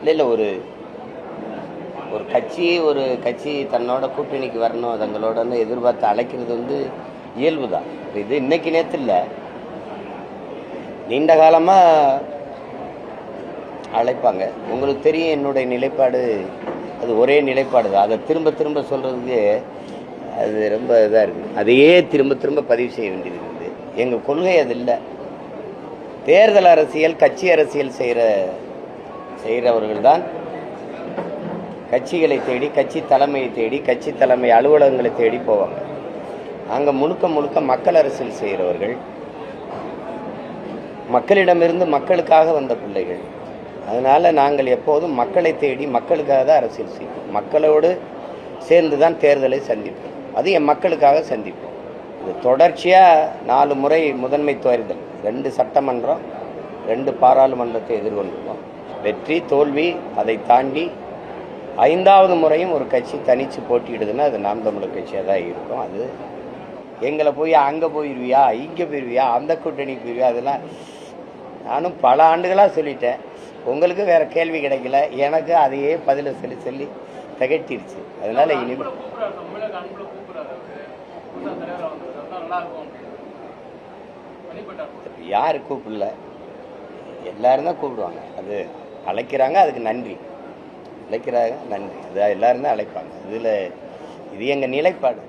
இல்லை இல்லை ஒரு ஒரு கட்சி ஒரு கட்சி தன்னோட கூட்டணிக்கு வரணும் தங்களோடன்னு எதிர்பார்த்து அழைக்கிறது வந்து இயல்பு தான் இது இன்னைக்கு நேற்று இல்லை. நீண்ட காலமாக அழைப்பாங்க. உங்களுக்கு தெரியும் என்னுடைய நிலைப்பாடு அது ஒரே நிலைப்பாடு தான் அதை திரும்ப திரும்ப சொல்கிறதுக்கு அது ரொம்ப இதாக இருக்குது அதையே திரும்ப திரும்ப பதிவு செய்ய வேண்டியது இருக்குது எங்கள் கொள்கை அது இல்லை. தேர்தல் அரசியல் கட்சி அரசியல் செய்கிற செய்கிறவர்கள் தான் கட்சிகளை தேடி கட்சி தலைமையை தேடி கட்சி தலைமை அலுவலகங்களை தேடி போவாங்க. அங்கே முழுக்க முழுக்க மக்கள் அரசியல் செய்கிறவர்கள் மக்களிடமிருந்து மக்களுக்காக வந்த பிள்ளைகள். அதனால் நாங்கள் எப்போதும் மக்களை தேடி மக்களுக்காக தான் அரசியல் செய்வோம். மக்களோடு சேர்ந்து தான் தேர்தலை சந்திப்போம். அது என் மக்களுக்காக சந்திப்போம். இது தொடர்ச்சியாக நாலு முறை முதன்மை தேர்தல் ரெண்டு சட்டமன்றம் ரெண்டு பாராளுமன்றத்தை எதிர்கொண்டிருக்கோம் வெற்றி தோல்வி அதை தாண்டி ஐந்தாவது முறையும் ஒரு கட்சி தனித்து போட்டியிடுதுன்னா அது நாம் தமிழர் கட்சியாக தான் இருக்கும். அது எங்களை போய் அங்கே போயிடுவியா இங்கே போயிடுவியா அந்த கூட்டணிக்கு போயிடுவியா அதெல்லாம் நானும் பல ஆண்டுகளாக சொல்லிட்டேன். உங்களுக்கு வேற கேள்வி கிடைக்கல. எனக்கு அதையே பதில சொல்லி சொல்லி திகட்டிருச்சு அதனால இனிமேல் யார் கூப்பிடல? எல்லாரும் தான் கூப்பிடுவாங்க. அது அழைக்கிறாங்க அதுக்கு நன்றி. அழைக்கிறாங்க நன்றி. அது எல்லோரும் தான் அழைப்பாங்க. இதில் இது எங்கள் நிலைப்பாடு.